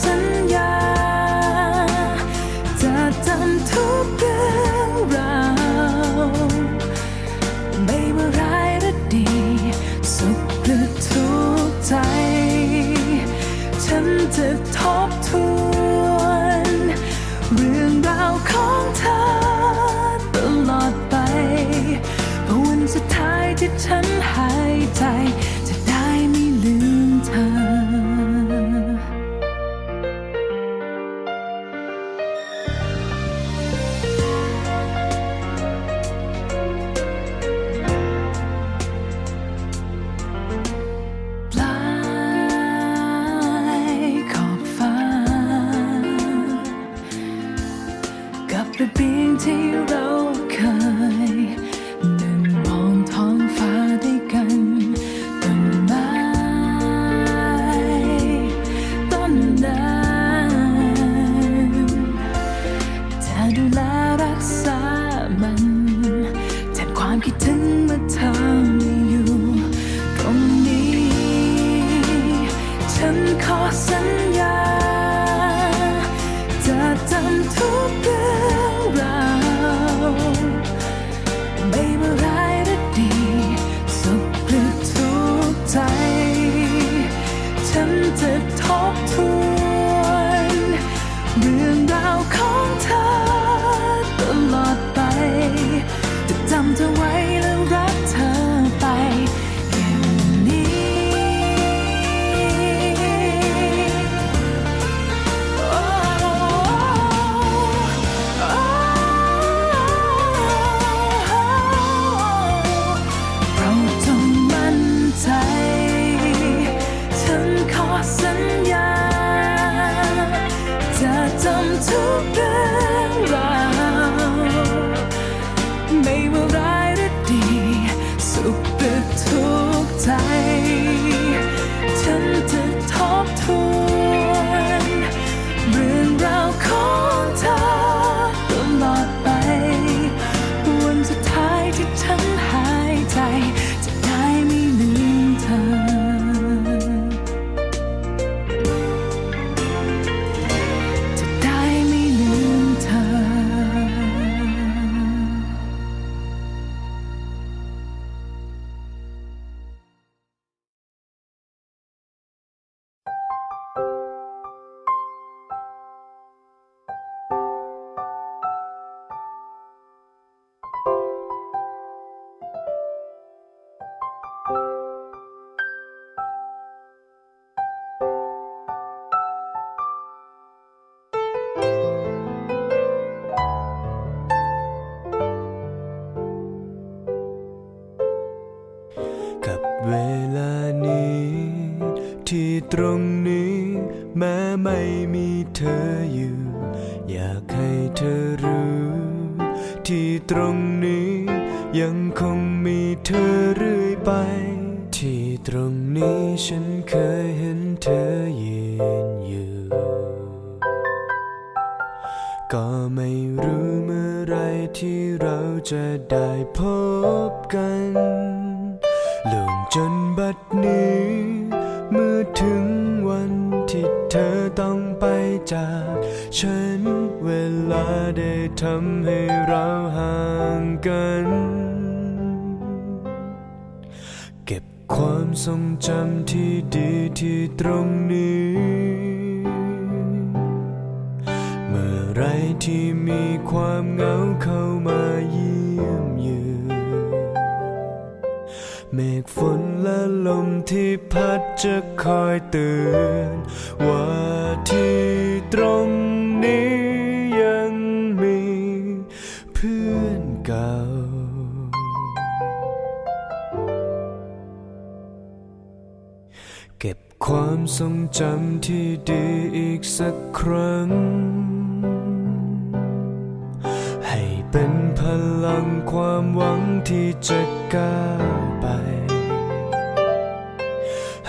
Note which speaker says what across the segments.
Speaker 1: สัญญา จะจำทุกเรื่องราวไม่ว่าร้ายหรือดี สุขหรือทุกข์ใจ ฉันจะทบทวนเรื่องราวของเธอตลอดไปเพราะวันสุดท้ายที่ฉันหายใจ ขอสัญญา ตรงนี้ฉันเค
Speaker 2: ยเห็นเธอยืนอยู่ ก็ไม่รู้เมื่อไรที่เราจะได้พบกันลงจนบัดนี้ เมื่อถึงวันที่เธอต้องไปจาก ฉันเวลาได้ทำให้เราห่างกัน ความทรงจำที่ดีที่ตรงนี้ เมื่อไรที่มีความเหงาเข้ามาเยี่ยมเยือนเมฆฝนและลมที่พัดจะคอยเตือนว่าที่ตรงนี้ ทรงจำที่ดีอีกสักครั้ง ให้เป็นพลังความหวังที่จะก้าวไป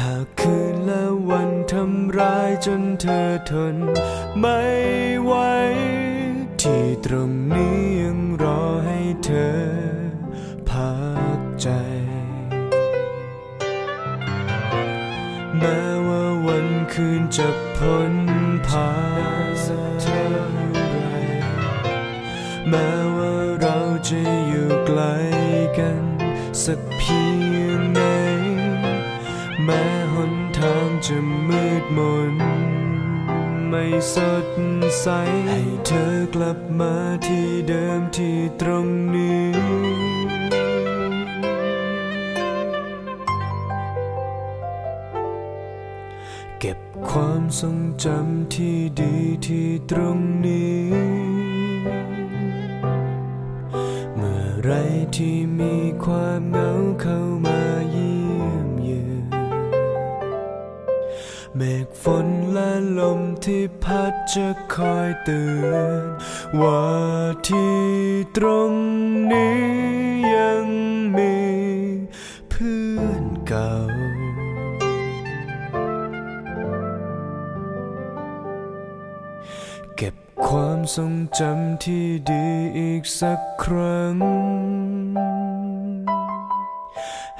Speaker 2: หากคืนและวันทำร้ายจนเธอทนไม่ไหว ที่ตรงนี้ยังรอให้เธอพักใจแม้ว่าวัน คืนจะพ้นผ่านสักเท่าไรแม้ว่าเราจะอยู่ไกลกัน สักเพียงไหน แม้หนทางจะมืดมน ไม่สดใส ให้เธอกลับมาที่เดิมที่ตรงนี้ ความทรงจำที่ดีที่ตรงนี้ เมื่อไรที่มีความเหงาเข้ามาเยี่ยมเยือนเมฆฝนและลมที่พัดจะคอยเตือนว่าที่ตรงนี้ยังมีเพื่อนเก่า ความทรงจำที่ดีอีกสักครั้ง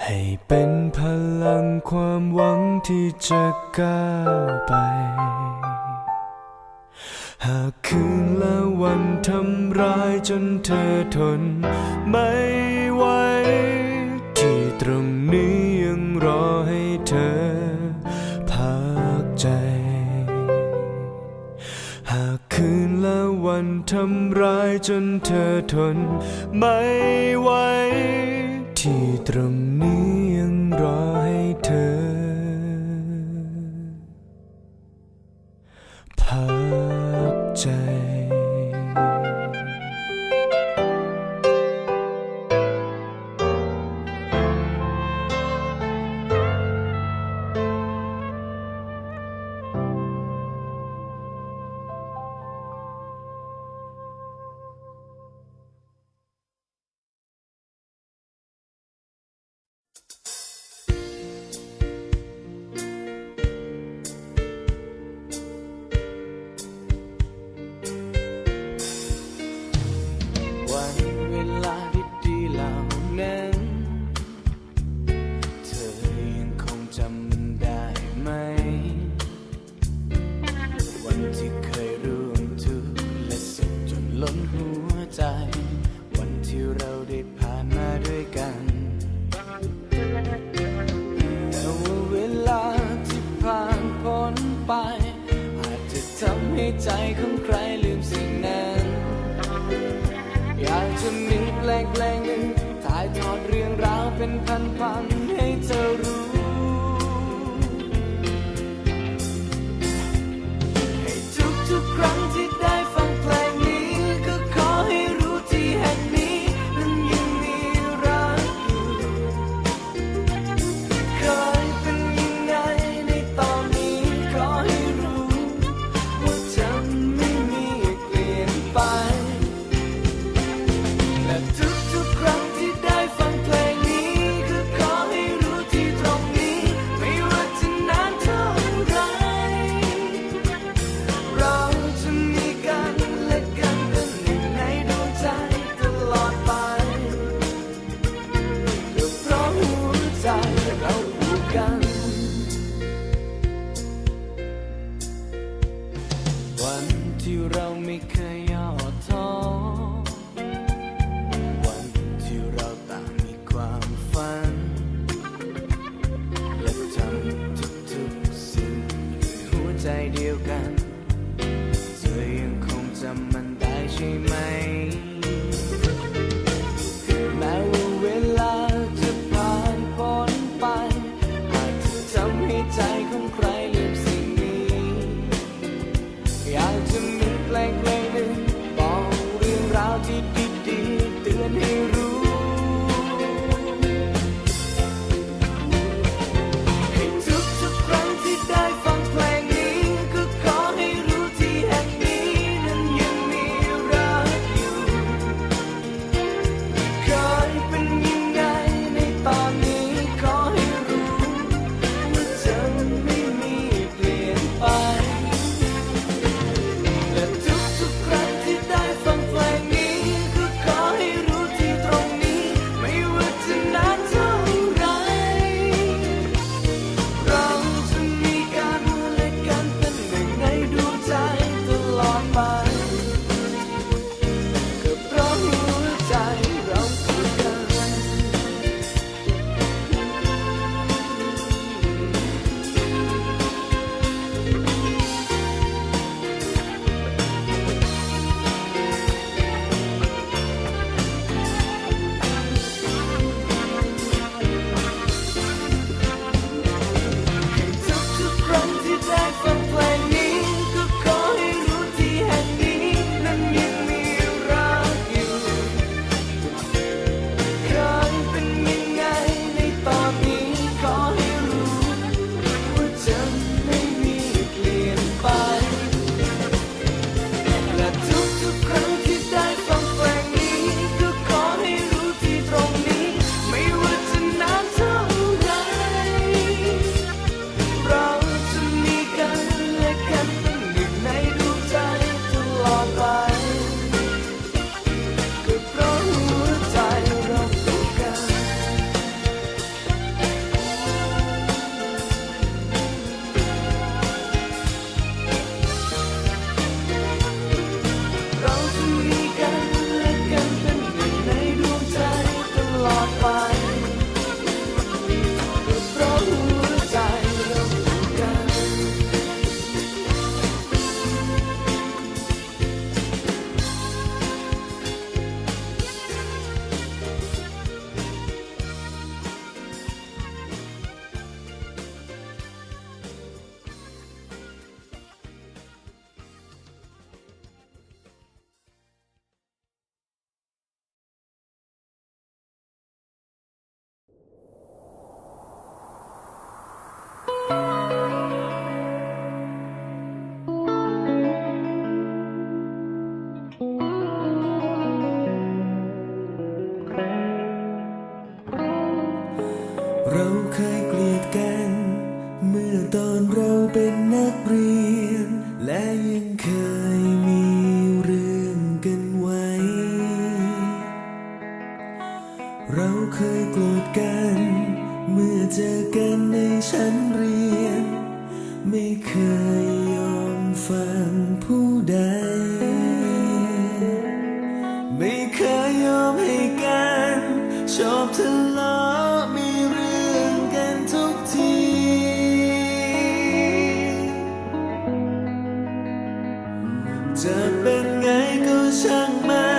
Speaker 2: ให้เป็นพลังความหวังที่จะก้าวไป หากคืนและวันทำร้ายจนเธอทนไม่ไหวที่ตรงนี้ากคืนและวันทำร้ายจนเธอทนไม่ไหวที่ตรงนี้ เป็
Speaker 3: นพันพัน ที่เราไม่เคย
Speaker 2: จะเป็นไงก็ช่างมัน